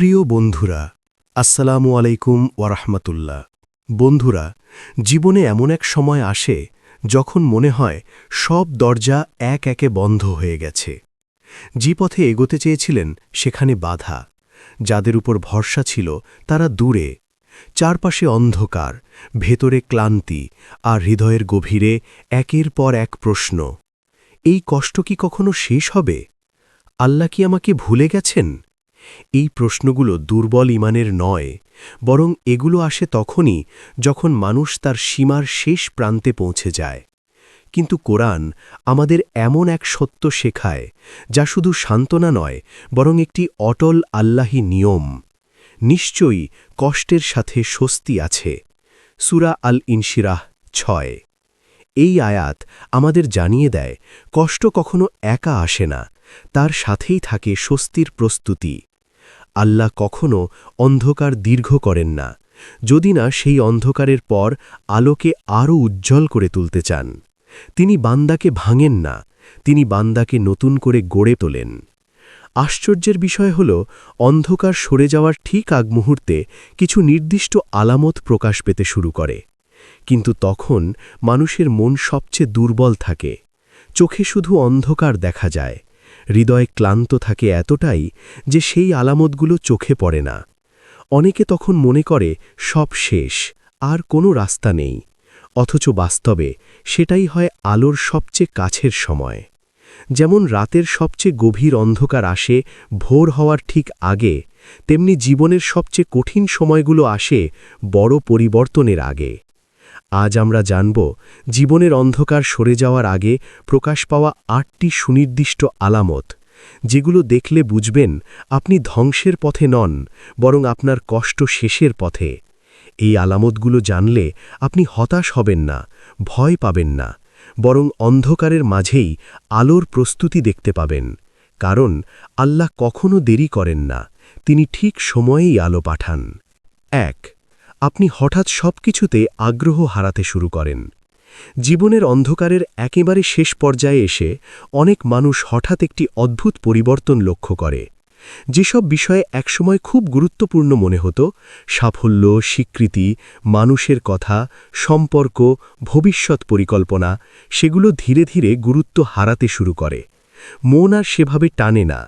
প্রিয় বন্ধুরা, আসসালামু আলাইকুম ওয়ারহমতুল্লাহ বন্ধুরা, জীবনে এমন এক সময় আসে যখন মনে হয় সব দরজা এক একে বন্ধ হয়ে গেছে। যে পথে এগোতে চেয়েছিলেন সেখানে বাধা। যাদের উপর ভরসা ছিল তারা দূরে। চারপাশে অন্ধকার, ভেতরে ক্লান্তি আর হৃদয়ের গভীরে একের পর এক প্রশ্ন, এই কষ্ট কি কখনো শেষ হবে? আল্লাহ কি আমাকে ভুলে গেছেন? এই প্রশ্নগুলো দুর্বল ইমানের নয়, বরং এগুলো আসে তখনই যখন মানুষ তার সীমার শেষ প্রান্তে পৌঁছে যায়। কিন্তু কোরআন আমাদের এমন এক সত্য শেখায়, যা শুধু সান্ত্বনা নয়, বরং একটি অটল আল্লাহি নিয়ম। নিশ্চয়ই কষ্টের সাথে স্বস্তি আছে। সুরা আল ইনশিরাহ ছয়। এই আয়াত আমাদের জানিয়ে দেয়, কষ্ট কখনো একা আসে না, তার সাথেই থাকে স্বস্তির প্রস্তুতি। আল্লাহ কখনো অন্ধকার দীর্ঘ করেন না। যদি না সেই অন্ধকারের পর আলোকে আরও উজ্জ্বল করে তুলতে চান। তিনি বান্দাকে ভাঙেন না, তিনি বান্দাকে নতুন করে গড়ে তোলেন। আশ্চর্যের বিষয় হল, অন্ধকার সরে যাওয়ার ঠিক আগ মুহূর্তে কিছু নির্দিষ্ট আলামত প্রকাশ পেতে শুরু করে। কিন্তু তখন মানুষের মন সবচেয়ে দুর্বল থাকে। চোখে শুধু অন্ধকার দেখা যায়। হৃদয় ক্লান্ত থাকে এতটাই যে সেই আলামতগুলো চোখে পড়ে না। অনেকে তখন মনে করে, সব শেষ, আর কোনো রাস্তা নেই। অথচ বাস্তবে সেটাই হয় আলোর সবচেয়ে কাছের সময়। যেমন রাতের সবচেয়ে গভীর অন্ধকার আসে, ভোর হওয়ার ঠিক আগে, তেমনি জীবনের সবচেয়ে কঠিন সময়গুলো আসে, বড় পরিবর্তনের আগে। আজ আমরা জানব জীবনের অন্ধকার সরে যাওয়ার আগে প্রকাশ পাওয়া আটটি সুনির্দিষ্ট আলামত, যেগুলো দেখলে বুঝবেন আপনি ধ্বংসের পথে নন, বরং আপনার কষ্ট শেষের পথে। এই আলামতগুলো জানলে আপনি হতাশ হবেন না, ভয় পাবেন না, বরং অন্ধকারের মাঝেই আলোর প্রস্তুতি দেখতে পাবেন, কারণ আল্লাহ কখনো দেরি করেন না, তিনি ঠিক সময়েই আলো পাঠান। এক আপনি হঠাৎ সব কিছুতে আগ্রহ হারাতে শুরু করেন। জীবনের অন্ধকারের একেবারে শেষ পর্যায়ে এসে অনেক মানুষ হঠাৎ একটি অদ্ভুত পরিবর্তন লক্ষ্য করে। যেসব বিষয়ে একসময় খুব গুরুত্বপূর্ণ মনে হতো, সাফল্য, স্বীকৃতি, মানুষের কথা, সম্পর্ক, ভবিষ্যৎ পরিকল্পনা, সেগুলো ধীরে ধীরে গুরুত্ব হারাতে শুরু করে। মন আর সেভাবে টানে না।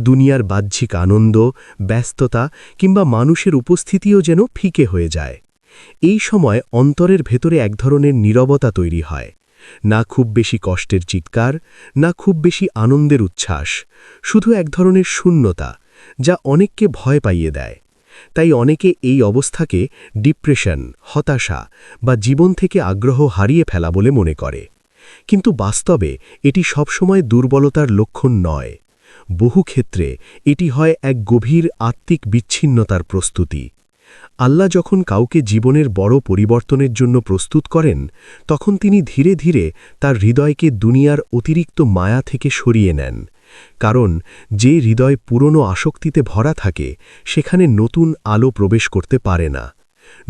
দুনিয়ার বাহ্যিক আনন্দ, ব্যস্ততা কিংবা মানুষের উপস্থিতিও যেন ফিকে হয়ে যায়। এই সময় অন্তরের ভেতরে এক ধরনের নীরবতা তৈরি হয়। না খুব বেশি কষ্টের চিৎকার, না খুব বেশি আনন্দের উচ্ছ্বাস, শুধু এক ধরনের শূন্যতা, যা অনেককে ভয় পাইয়ে দেয়। তাই অনেকে এই অবস্থাকে ডিপ্রেশন, হতাশা বা জীবন থেকে আগ্রহ হারিয়ে ফেলা বলে মনে করে। কিন্তু বাস্তবে এটি সবসময় দুর্বলতার লক্ষণ নয়। বহু ক্ষেত্রে এটি হয় এক গভীর আত্মিক বিচ্ছিন্নতার প্রস্তুতি। আল্লাহ যখন কাউকে জীবনের বড় পরিবর্তনের জন্য প্রস্তুত করেন, তখন তিনি ধীরে ধীরে তার হৃদয়কে দুনিয়ার অতিরিক্ত মায়া থেকে সরিয়ে নেন। কারণ যে হৃদয় পুরনো আসক্তিতে ভরা থাকে, সেখানে নতুন আলো প্রবেশ করতে পারে না।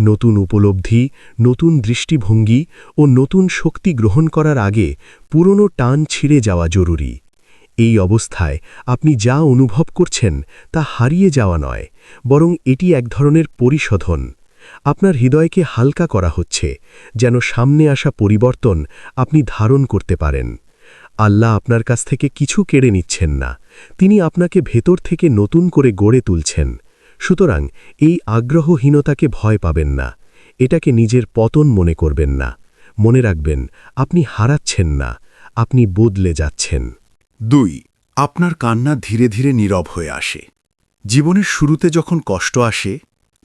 নতুন উপলব্ধি, নতুন দৃষ্টিভঙ্গি ও নতুন শক্তি গ্রহণ করার আগে পুরনো টান ছিঁড়ে যাওয়া জরুরি। এই অবস্থায় আপনি যা অনুভব করছেন তা হারিয়ে যাওয়া নয়, বরং এটি এক ধরনের পরিশোধন। আপনার হৃদয়কে হালকা করা হচ্ছে, যেন সামনে আসা পরিবর্তন আপনি ধারণ করতে পারেন। আল্লাহ আপনার কাছ থেকে কিছু কেড়ে নিচ্ছেন না, তিনি আপনাকে ভেতর থেকে নতুন করে গড়ে তুলছেন। সুতরাং এই আগ্রহহীনতাকে ভয় পাবেন না, এটাকে নিজের পতন মনে করবেন না। মনে রাখবেন, আপনি হারাচ্ছেন না, আপনি বদলে যাচ্ছেন। দুই, আপনার কান্না ধীরে ধীরে নীরব হয়ে আসে। জীবনের শুরুতে যখন কষ্ট আসে,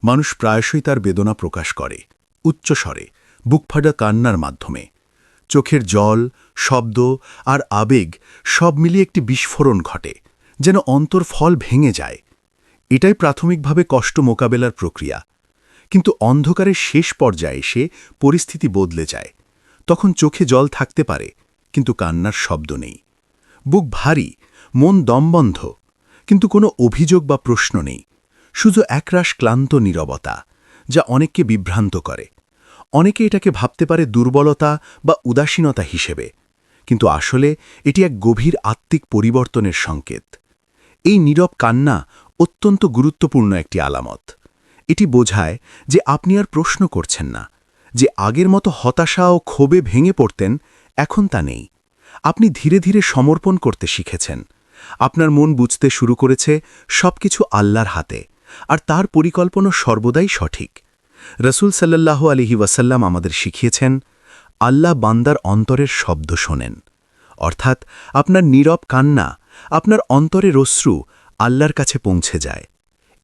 মানুষ প্রায়শই তার বেদনা প্রকাশ করে, উচ্চস্বরে বুকফাডা কান্নার মাধ্যমে। চোখের জল, শব্দ আর আবেগ সব মিলিয়ে একটি বিস্ফোরণ ঘটে, যেন অন্তর ফল ভেঙে যায়। এটাই প্রাথমিকভাবে কষ্ট মোকাবেলার প্রক্রিয়া। কিন্তু অন্ধকারের শেষ পর্যায়ে এসে পরিস্থিতি বদলে যায়। তখন চোখে জল থাকতে পারে, কিন্তু কান্নার শব্দ নেই। বুক ভারী, মন দমবন্ধ, কিন্তু কোনো অভিযোগ বা প্রশ্ন নেই। শুধু একরাশ ক্লান্ত নীরবতা, যা অনেককে বিভ্রান্ত করে। অনেকে এটাকে ভাবতে পারে দুর্বলতা বা উদাসীনতা হিসেবে, কিন্তু আসলে এটি এক গভীর আত্মিক পরিবর্তনের সংকেত। এই নীরব কান্না অত্যন্ত গুরুত্বপূর্ণ একটি আলামত। এটি বোঝায় যে আপনি আর প্রশ্ন করছেন না, যে আগের মতো হতাশা ও ক্ষোভে ভেঙে পড়তেন, এখন তা নেই। আপনি ধীরে ধীরে সমর্পণ করতে শিখেছেন। আপনার মন বুঝতে শুরু করেছে সবকিছু আল্লাহর হাতে, আর তার পরিকল্পনা সর্বদাই সঠিক। রসুল সাল্লাল্লাহু আলিহি ওয়াসাল্লাম আমাদের শিখিয়েছেন, আল্লাহ বান্দার অন্তরের শব্দ শোনেন। অর্থাৎ আপনার নীরব কান্না, আপনার অন্তরের অশ্রু আল্লাহর কাছে পৌঁছে যায়।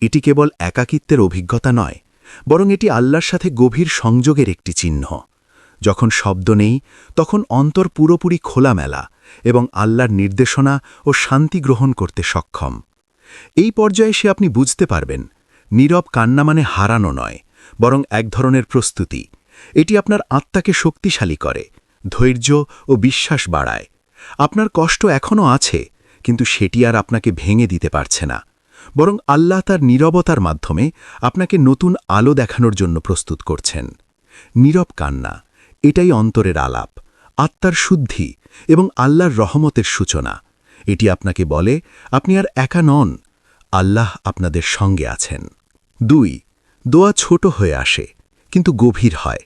এটি কেবল একাকিত্বের অভিজ্ঞতা নয়, বরং এটি আল্লাহর সাথে গভীর সংযোগের একটি চিহ্ন। যখন শব্দ নেই, তখন অন্তর পুরোপুরি খোলামেলা এবং আল্লাহর নির্দেশনা ও শান্তি গ্রহণ করতে সক্ষম। এই পর্যায়ে সে আপনি বুঝতে পারবেন, নীরব কান্না মানে হারানো নয়, বরং এক ধরনের প্রস্তুতি। এটি আপনার আত্মাকে শক্তিশালী করে, ধৈর্য ও বিশ্বাস বাড়ায়। আপনার কষ্ট এখনও আছে, কিন্তু সেটি আর আপনাকে ভেঙে দিতে পারছে না, বরং আল্লাহ তার নীরবতার মাধ্যমে আপনাকে নতুন আলো দেখানোর জন্য প্রস্তুত করছেন। নীরব কান্না এটাই অন্তরের আলাপ, আত্মার শুদ্ধি এবং আল্লাহর রহমতের সূচনা। এটি আপনাকে বলে, আপনি আর একা নন, আল্লাহ আপনাদের সঙ্গে আছেন। দুই, দোয়া ছোট হয়ে আসে, কিন্তু গভীর হয়।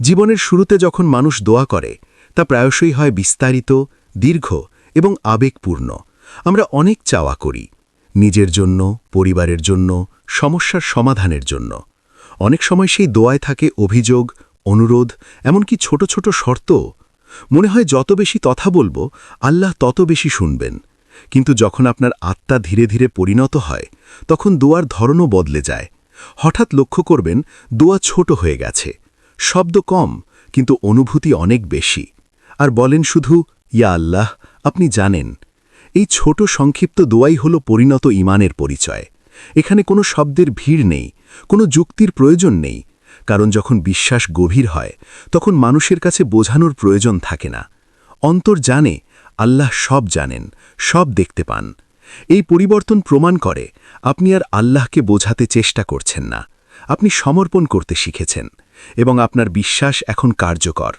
জীবনের শুরুতে যখন মানুষ দোয়া করে, তা প্রায়শই হয় বিস্তারিত, দীর্ঘ এবং আবেগপূর্ণ। আমরা অনেক চাওয়া করি, নিজের জন্য, পরিবারের জন্য, সমস্যার সমাধানের জন্য। অনেক সময় সেই দোয়ায় থাকে অভিযোগ অনুরোধ, এমনকি ছোট ছোট শর্ত। মনে হয় যত বেশি তথা বলব, আল্লাহ তত বেশি শুনবেন। কিন্তু যখন আপনার আত্মা ধীরে ধীরে পরিণত হয়, তখন দোয়ার ধরনও বদলে যায়। হঠাৎ লক্ষ্য করবেন, দোয়া ছোট হয়ে গেছে। শব্দ কম, কিন্তু অনুভূতি অনেক বেশি। আর বলেন শুধু, ইয়া আল্লাহ, আপনি জানেন। এই ছোট সংক্ষিপ্ত দোয়াই হল পরিণত ইমানের পরিচয়। এখানে কোনো শব্দের ভিড় নেই, কোনো যুক্তির প্রয়োজন নেই। কারণ যখন বিশ্বাস গভীর হয়, তখন মানুষের কাছে বোঝানোর প্রয়োজন থাকে না। অন্তর জানে, আল্লাহ সব জানেন, সব দেখতে পান। এই পরিবর্তন প্রমাণ করে, আপনি আর আল্লাহকে বোঝাতে চেষ্টা করছেন না। আপনি সমর্পণ করতে শিখেছেন, এবং আপনার বিশ্বাস এখন কার্যকর।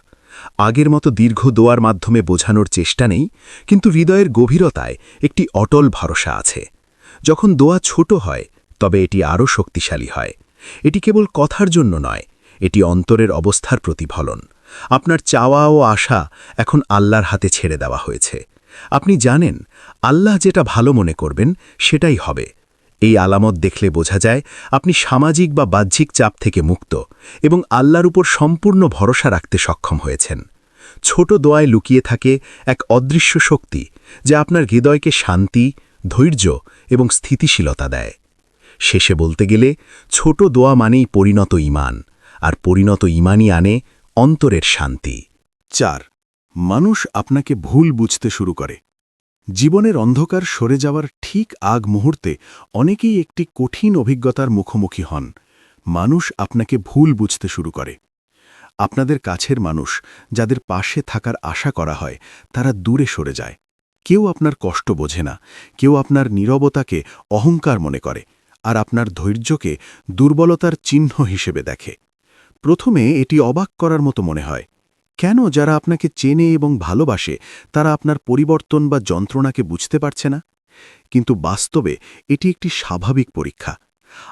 আগের মতো দীর্ঘ দোয়ার মাধ্যমে বোঝানোর চেষ্টা নেই, কিন্তু হৃদয়ের গভীরতায় একটি অটল ভরসা আছে। যখন দোয়া ছোট হয়, তবে এটি আরও শক্তিশালী হয়। এটি কেবল কথার জন্য নয়, এটি অন্তরের অবস্থার প্রতিফলন। আপনার চাওয়া ও আশা এখন আল্লাহর হাতে ছেড়ে দেওয়া হয়েছে। আপনি জানেন, আল্লাহ যেটা ভালো মনে করবেন, সেটাই হবে। এই আলামত দেখলে বোঝা যায়, আপনি সামাজিক বা বাহ্যিক চাপ থেকে মুক্ত এবং আল্লাহর উপর সম্পূর্ণ ভরসা রাখতে সক্ষম হয়েছেন। ছোট দোয়ায় লুকিয়ে থাকে এক অদৃশ্য শক্তি, যা আপনার হৃদয়কে শান্তি, ধৈর্য এবং স্থিতিশীলতা দেয়। শেষে বলতে গেলে, ছোট দোয়া মানেই পরিণত ইমান আর পরিণত ইমানই আনে অন্তরের শান্তি। চার, মানুষ আপনাকে ভুল বুঝতে শুরু করে। জীবনের অন্ধকার সরে যাওয়ার ঠিক আগ মুহূর্তে অনেকেই একটি কঠিন অভিজ্ঞতার মুখোমুখি হন। মানুষ আপনাকে ভুল বুঝতে শুরু করে। আপনাদের কাছের মানুষ যাদের পাশে থাকার আশা করা হয়, তারা দূরে সরে যায়। কেউ আপনার কষ্ট বোঝে না, কেউ আপনার নীরবতাকে অহংকার মনে করে। আর আপনার ধৈর্যকে দুর্বলতার চিহ্ন হিসেবে দেখে। প্রথমে এটি অবাক করার মতো মনে হয়। কেন যারা আপনাকে চেনে এবং ভালোবাসে, তারা আপনার পরিবর্তন বা যন্ত্রণাকে বুঝতে পারছে না? কিন্তু বাস্তবে এটি একটি স্বাভাবিক পরীক্ষা।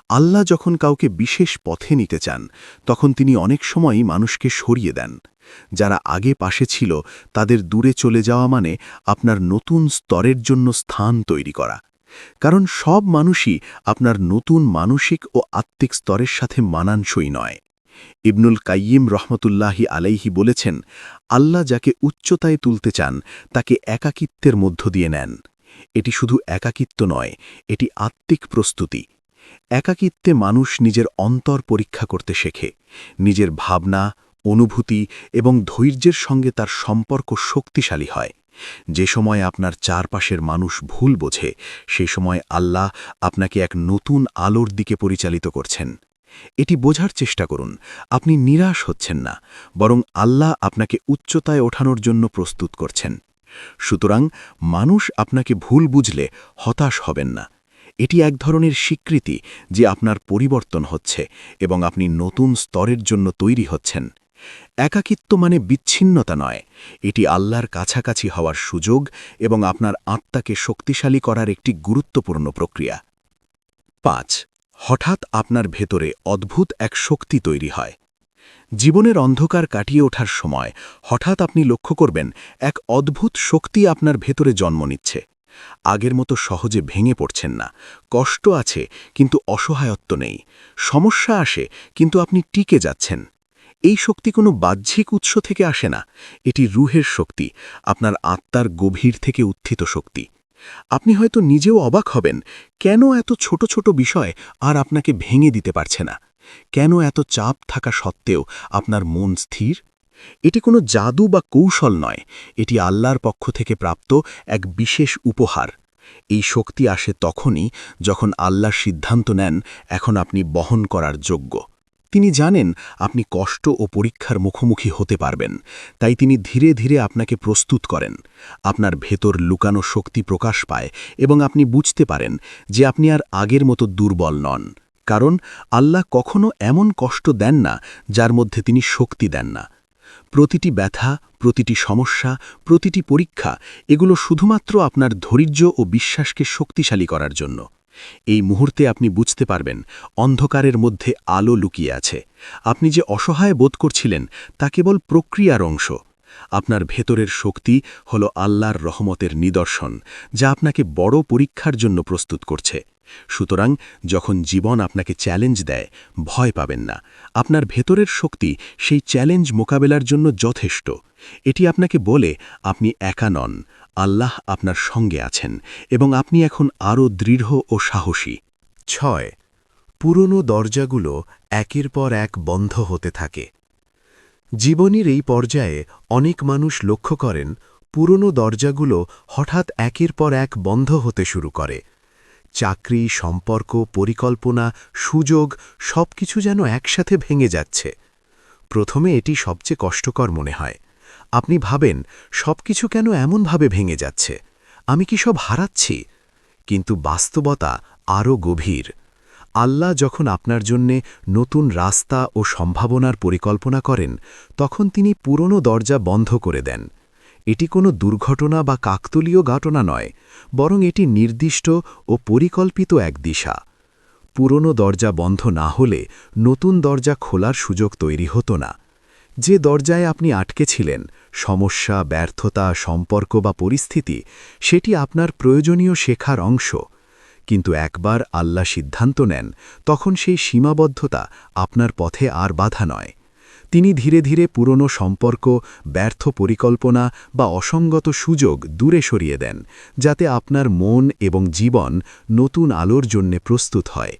আল্লাহ যখন কাউকে বিশেষ পথে নিতে চান, তখন তিনি অনেক সময়ই মানুষকে সরিয়ে দেন। যারা আগে পাশে ছিল, তাদের দূরে চলে যাওয়া মানে আপনার নতুন স্তরের জন্য স্থান তৈরি করা। কারণ সব মানুষই আপনার নতুন মানসিক ও আত্মিক স্তরের সাথে মানানসই নয়। ইবনুল কাইয়িম রহমতুল্লাহি আলাইহি বলেছেন, আল্লাহ যাকে উচ্চতায় তুলতে চান, তাকে একাকিত্বের মধ্য দিয়ে নেন। এটি শুধু একাকিত্ব নয়, এটি আত্মিক প্রস্তুতি। একাকিত্বে মানুষ নিজের অন্তর পরীক্ষা করতে শেখে। নিজের ভাবনা, অনুভূতি এবং ধৈর্যের সঙ্গে তার সম্পর্ক শক্তিশালী হয়। যে সময় আপনার চারপাশের মানুষ ভুল বোঝে, সে সময় আল্লাহ আপনাকে এক নতুন আলোর দিকে পরিচালিত করছেন। এটি বোঝার চেষ্টা করুন, আপনি নিরাশ হচ্ছেন না, বরং আল্লাহ আপনাকে উচ্চতায় ওঠানোর জন্য প্রস্তুত করছেন। সুতরাং মানুষ আপনাকে ভুল বুঝলে হতাশ হবেন না। এটি এক ধরনের স্বীকৃতি যে আপনার পরিবর্তন হচ্ছে এবং আপনি নতুন স্তরের জন্য তৈরি হচ্ছেন। একাকিত্ব মানে বিচ্ছিন্নতা নয়। এটি আল্লাহর কাছাকাছি হওয়ার সুযোগ এবং আপনার আত্মাকে শক্তিশালী করার একটি গুরুত্বপূর্ণ প্রক্রিয়া। পাঁচ, হঠাৎ আপনার ভেতরে অদ্ভুত এক শক্তি তৈরি হয়। জীবনের অন্ধকার কাটিয়ে ওঠার সময় হঠাৎ আপনি লক্ষ্য করবেন, এক অদ্ভুত শক্তি আপনার ভেতরে জন্ম নিচ্ছে। আগের মতো সহজে ভেঙে পড়ছেন না। কষ্ট আছে, কিন্তু অসহায়ত্ব নেই। সমস্যা আসে, কিন্তু আপনি টিকে যাচ্ছেন। এই শক্তি কোনো বাহ্যিক উৎস থেকে আসে না। এটি রুহের শক্তি, আপনার আত্মার গভীর থেকে উত্থিত শক্তি। আপনি হয়তো নিজেও অবাক হবেন, কেন এত ছোট ছোট বিষয় আর আপনাকে ভেঙে দিতে পারছে না? কেন এত চাপ থাকা সত্ত্বেও আপনার মন স্থির? এটি কোনো জাদু বা কৌশল নয়, এটি আল্লাহর পক্ষ থেকে প্রাপ্ত এক বিশেষ উপহার। এই শক্তি আসে তখনই যখন আল্লাহ সিদ্ধান্ত নেন, এখন আপনি বহন করার যোগ্য। তিনি জানেন আপনি কষ্ট ও পরীক্ষার মুখোমুখি হতে পারবেন। তাই তিনি ধীরে ধীরে আপনাকে প্রস্তুত করেন। আপনার ভেতর লুকানো শক্তি প্রকাশ পায় এবং আপনি বুঝতে পারেন যে আপনি আর আগের মতো দুর্বল নন। কারণ আল্লাহ কখনো এমন কষ্ট দেন না যার মধ্যে তিনি শক্তি দেন না। প্রতিটি ব্যথা, প্রতিটি সমস্যা, প্রতিটি পরীক্ষা এগুলো শুধুমাত্র আপনার ধৈর্য ও বিশ্বাসকে শক্তিশালী করার জন্য। এই মুহূর্তে আপনি বুঝতে পারবেন অন্ধকারের মধ্যে আলো লুকিয়ে আছে। আপনি যে অসহায় বোধ করছিলেন, তা কেবল প্রক্রিয়ার অংশ। আপনার ভেতরের শক্তি হল আল্লাহর রহমতের নিদর্শন, যা আপনাকে বড় পরীক্ষার জন্য প্রস্তুত করছে। সুতরাং যখন জীবন আপনাকে চ্যালেঞ্জ দেয়, ভয় পাবেন না। আপনার ভেতরের শক্তি সেই চ্যালেঞ্জ মোকাবেলার জন্য যথেষ্ট। এটি আপনাকে বলে, আপনি একা নন, আল্লাহ আপনার সঙ্গে আছেন এবং আপনি এখন আরও দৃঢ় ও সাহসী। ছয়, পুরনো দরজাগুলো একের পর এক বন্ধ হতে থাকে। জীবনের এই পর্যায়ে অনেক মানুষ লক্ষ্য করেন, পুরনো দরজাগুলো হঠাৎ একের পর এক বন্ধ হতে শুরু করে। চাকরি, সম্পর্ক, পরিকল্পনা, সুযোগ, সবকিছু যেন একসাথে ভেঙে যাচ্ছে। প্রথমে এটি সবচেয়ে কষ্টকর মনে হয়। আপনি ভাবেন, সবকিছু কেন এমনভাবে ভেঙে যাচ্ছে? আমি কি সব হারাচ্ছি? কিন্তু বাস্তবতা আরও গভীর। আল্লাহ যখন আপনার জন্যে নতুন রাস্তা ও সম্ভাবনার পরিকল্পনা করেন, তখন তিনি পুরনো দরজা বন্ধ করে দেন। এটি কোনো দুর্ঘটনা বা কাকতলীয় ঘটনা নয়, বরং এটি নির্দিষ্ট ও পরিকল্পিত এক দিশা। পুরনো দরজা বন্ধ না হলে নতুন দরজা খোলার সুযোগ তৈরি হতো না। যে দরজায় আপনি আটকে ছিলেন, সমস্যা, ব্যর্থতা, সম্পর্ক বা পরিস্থিতি, সেটি আপনার প্রয়োজনীয় শেখার অংশ। কিন্তু একবার আল্লাহ সিদ্ধান্ত নেন, তখন সেই সীমাবদ্ধতা আপনার পথে আর বাধা নয়। তিনি ধীরে ধীরে পুরনো সম্পর্ক, ব্যর্থ পরিকল্পনা বা অসঙ্গত সুযোগ দূরে সরিয়ে দেন, যাতে আপনার মন এবং জীবন নতুন আলোর জন্য প্রস্তুত হয়।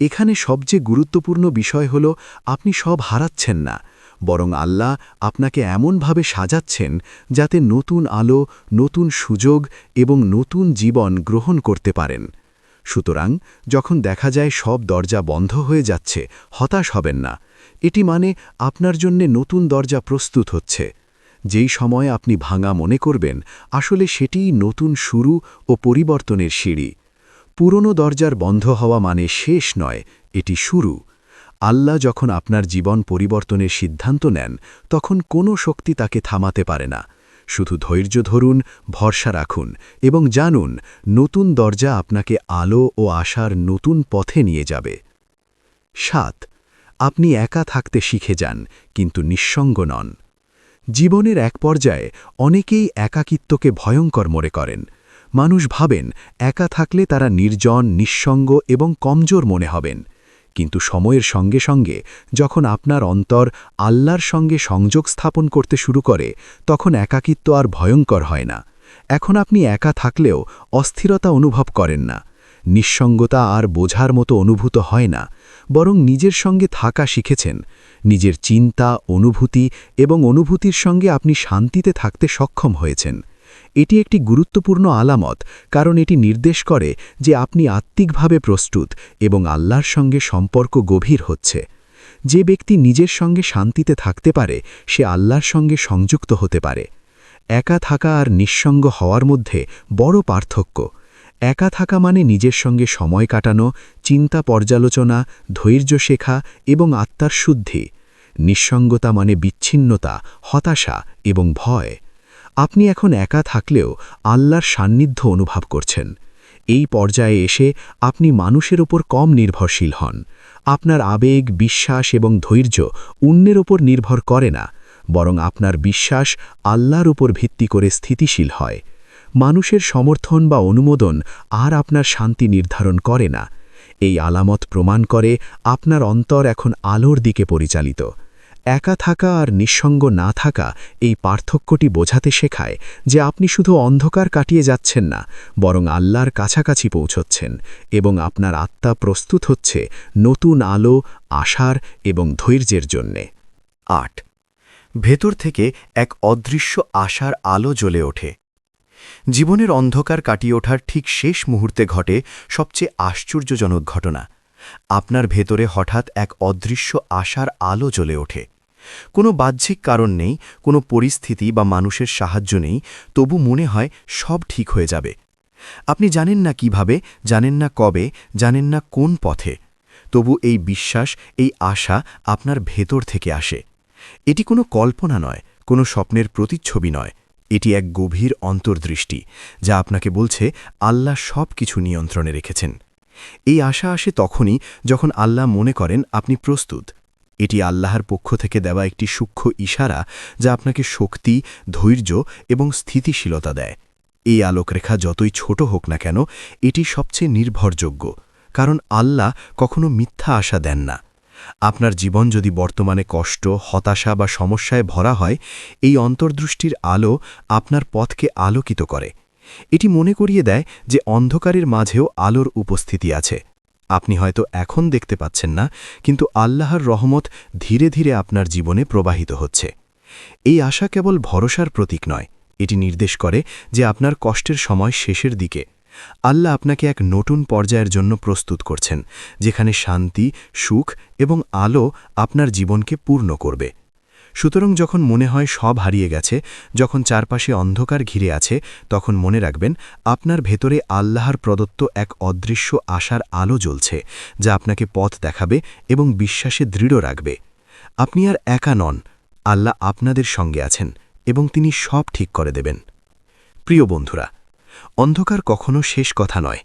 এখানে সবচেয়ে গুরুত্বপূর্ণ বিষয় হল, আপনি সব হারাচ্ছেন না, বরং আল্লাহ আপনাকে এমনভাবে সাজাচ্ছেন যাতে নতুন আলো, নতুন সুযোগ এবং নতুন জীবন গ্রহণ করতে পারেন। সুতরাং যখন দেখা যায় সব দরজা বন্ধ হয়ে যাচ্ছে, হতাশ হবেন না। এটি মানে আপনার জন্যে নতুন দরজা প্রস্তুত হচ্ছে। যেই সময় আপনি ভাঙা মনে করবেন, আসলে সেটিই নতুন শুরু ও পরিবর্তনের সিঁড়ি। পুরনো দরজার বন্ধ হওয়া মানে শেষ নয়, এটি শুরু। আল্লাহ যখন আপনার জীবন পরিবর্তনের সিদ্ধান্ত নেন, তখন কোনো শক্তি তাকে থামাতে পারে না। শুধু ধৈর্য ধরুন, ভরসা রাখুন এবং জানুন, নতুন দরজা আপনাকে আলো ও আশার নতুন পথে নিয়ে যাবে। সাত আপনি একা থাকতে শিখে যান, কিন্তু নিঃসঙ্গ নন। জীবনের এক পর্যায়ে অনেকেই একাকিত্বকে ভয়ঙ্কর মনে করেন। মানুষ ভাবেন, একা থাকলে তারা নির্জন, নিঃসঙ্গ এবং কমজোর মনে হবেন। কিন্তু সময়ের সঙ্গে সঙ্গে যখন আপনার অন্তর আল্লাহর সঙ্গে সংযোগ স্থাপন করতে শুরু করে, তখন একাকিত্ব আর ভয়ঙ্কর হয় না। এখন আপনি একা থাকলেও অস্থিরতা অনুভব করেন না। নিঃসঙ্গতা আর বোঝার মতো অনুভূত হয় না, বরং নিজের সঙ্গে থাকা শিখেছেন। নিজের চিন্তা, অনুভূতি এবং অনুভূতির সঙ্গে আপনি শান্তিতে থাকতে সক্ষম হয়েছেন। এটি একটি গুরুত্বপূর্ণ আলামত, কারণ এটি নির্দেশ করে যে আপনি আত্মিকভাবে প্রস্তুত এবং আল্লাহর সঙ্গে সম্পর্ক গভীর হচ্ছে। যে ব্যক্তি নিজের সঙ্গে শান্তিতে থাকতে পারে, সে আল্লাহর সঙ্গে সংযুক্ত হতে পারে। একা থাকা আর নিঃসঙ্গ হওয়ার মধ্যে বড় পার্থক্য। একা থাকা মানে নিজের সঙ্গে সময় কাটানো, চিন্তা পর্যালোচনা, ধৈর্য শেখা এবং আত্মার শুদ্ধি। নিঃসঙ্গতা মানে বিচ্ছিন্নতা, হতাশা এবং ভয়। আপনি এখন একা থাকলেও আল্লাহর সান্নিধ্য অনুভব করছেন। এই পর্যায়ে এসে আপনি মানুষের ওপর কম নির্ভরশীল হন। আপনার আবেগ, বিশ্বাস এবং ধৈর্য অন্যের ওপর নির্ভর করে না, বরং আপনার বিশ্বাস আল্লাহর উপর ভিত্তি করে স্থিতিশীল হয়। মানুষের সমর্থন বা অনুমোদন আর আপনার শান্তি নির্ধারণ করে না। এই আলামত প্রমাণ করে আপনার অন্তর এখন আলোর দিকে পরিচালিত। একা থাকা আর নিঃসঙ্গ না থাকা এই পার্থক্যটি বোঝাতে শেখায় যে আপনি শুধু অন্ধকার কাটিয়ে যাচ্ছেন না, বরং আল্লাহর কাছাকাছি পৌঁছচ্ছেন এবং আপনার আত্মা প্রস্তুত হচ্ছে নতুন আলো, আশার এবং ধৈর্যের জন্যে। আট। ভেতর থেকে এক অদৃশ্য আশার আলো জ্বলে ওঠে। জীবনের অন্ধকার কাটিয়ে ওঠার ঠিক শেষ মুহূর্তে ঘটে সবচেয়ে আশ্চর্যজনক ঘটনা। আপনার ভেতরে হঠাৎ এক অদৃশ্য আশার আলো জ্বলে ওঠে। কোনো বাহ্যিক কারণ নেই, কোনো পরিস্থিতি বা মানুষের সাহায্য নেই, তবু মনে হয় সব ঠিক হয়ে যাবে। আপনি জানেন না কীভাবে, জানেন না কবে, জানেন না কোন পথে। তবু এই বিশ্বাস, এই আশা আপনার ভেতর থেকে আসে। এটি কোনো কল্পনা নয়, কোনো স্বপ্নের প্রতিচ্ছবি নয়। এটি এক গভীর অন্তর্দৃষ্টি, যা আপনাকে বলছে আল্লাহ সব কিছু নিয়ন্ত্রণে রেখেছেন। এই আশা আসে তখনই যখন আল্লাহ মনে করেন আপনি প্রস্তুত। এটি আল্লাহর পক্ষ থেকে দেওয়া একটি সূক্ষ্ম ইশারা যা আপনাকে শক্তি, ধৈর্য এবং স্থিতিশীলতা দেয়। এই আলোকরেখা যতই ছোট হোক না কেন, এটি সবচেয়ে নির্ভরযোগ্য, কারণ আল্লাহ কখনো মিথ্যা আশা দেন না। আপনার জীবন যদি বর্তমানে কষ্ট, হতাশা বা সমস্যায় ভরা হয়, এই অন্তর্দৃষ্টির আলো আপনার পথকে আলোকিত করে। এটি মনে করিয়ে দেয় যে অন্ধকারের মাঝেও আলোর উপস্থিতি আছে। আপনি হয়তো এখন দেখতে পাচ্ছেন না, কিন্তু আল্লাহর রহমত ধীরে ধীরে আপনার জীবনে প্রবাহিত হচ্ছে। এই আশা কেবল ভরসার প্রতীক নয়, এটি নির্দেশ করে যে আপনার কষ্টের সময় শেষের দিকে। আল্লাহ আপনাকে এক নতুন পর্যায়ের জন্য প্রস্তুত করছেন, যেখানে শান্তি, সুখ এবং আলো আপনার জীবনকে পূর্ণ করবে। সুতরাং যখন মনে হয় সব হারিয়ে গেছে, যখন চারপাশে অন্ধকার ঘিরে আছে, তখন মনে রাখবেন, আপনার ভেতরে আল্লাহর প্রদত্ত এক অদৃশ্য আশার আলো জ্বলছে, যা আপনাকে পথ দেখাবে এবং বিশ্বাসে দৃঢ় রাখবে। আপনি আর একা নন, আল্লাহ আপনাদের সঙ্গে আছেন এবং তিনি সব ঠিক করে দেবেন। প্রিয় বন্ধুরা অন্ধকার কখনো শেষ কথা নয়।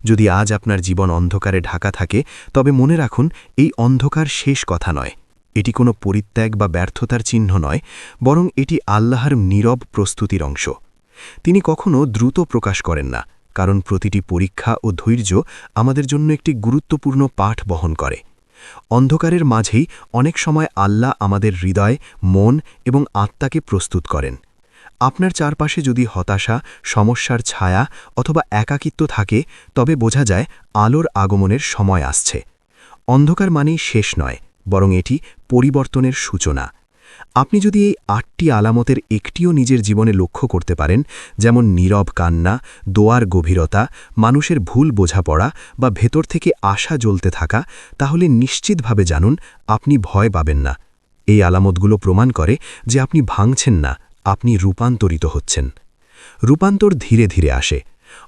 যদি আজ আপনার জীবন অন্ধকারে ঢাকা থাকে, তবে মনে রাখুন, এই অন্ধকার শেষ কথা নয়। এটি কোনো পরিত্যাগ বা ব্যর্থতার চিহ্ন নয়, বরং এটি আল্লাহর নীরব প্রস্তুতির অংশ। তিনি কখনো দ্রুত প্রকাশ করেন না, কারণ প্রতিটি পরীক্ষা ও ধৈর্য আমাদের জন্য একটি গুরুত্বপূর্ণ পাঠ বহন করে। অন্ধকারের মাঝেই অনেক সময় আল্লাহ আমাদের হৃদয়, মন এবং আত্মাকে প্রস্তুত করেন। আপনার চারপাশে যদি হতাশা, সমস্যার ছায়া অথবা একাকিত্ব থাকে, তবে বোঝা যায় আলোর আগমনের সময় আসছে। অন্ধকার মানেই শেষ নয়, বরং এটি পরিবর্তনের সূচনা। আপনি যদি এই আটটি আলামতের একটিও নিজের জীবনে লক্ষ্য করতে পারেন, যেমন নীরব কান্না, দোয়ার গভীরতা, মানুষের ভুল বোঝাপড়া বা ভেতর থেকে আশা জ্বলতে থাকা, তাহলে নিশ্চিতভাবে জানুন আপনি ভয় পাবেন না। এই আলামতগুলো প্রমাণ করে যে আপনি ভাঙছেন না আপনি রূপান্তরিত হচ্ছেন। রূপান্তর ধীরে ধীরে আসে।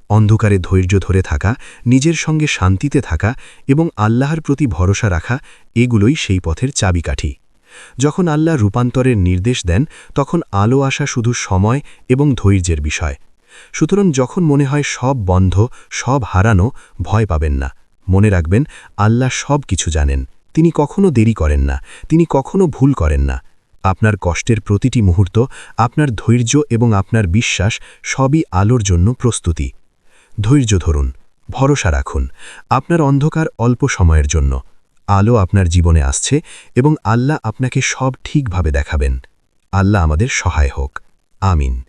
অন্ধকারে ধৈর্য ধরে থাকা, নিজের সঙ্গে শান্তিতে থাকা এবং আল্লাহর প্রতি ভরসা রাখা, এগুলোই সেই পথের চাবিকাঠি। যখন আল্লাহ রূপান্তরের নির্দেশ দেন, তখন আলো আসা শুধু সময় এবং ধৈর্যের বিষয়। সুতরাং যখন মনে হয় সব বন্ধ, সব হারানো, ভয় পাবেন না। মনে রাখবেন, আল্লাহ সব কিছু জানেন। তিনি কখনো দেরি করেন না। তিনি কখনো ভুল করেন না। আপনার কষ্টের প্রতিটি মুহূর্ত, আপনার ধৈর্য এবং আপনার বিশ্বাস সবই আলোর জন্য প্রস্তুতি। ধৈর্য ধরুন, ভরসা রাখুন, আপনার অন্ধকার অল্প সময়ের জন্য। আলো আপনার জীবনে আসছে এবং আল্লাহ আপনাকে সব ঠিকভাবে দেখাবেন। আল্লাহ আমাদের সহায় হোক। আমিন।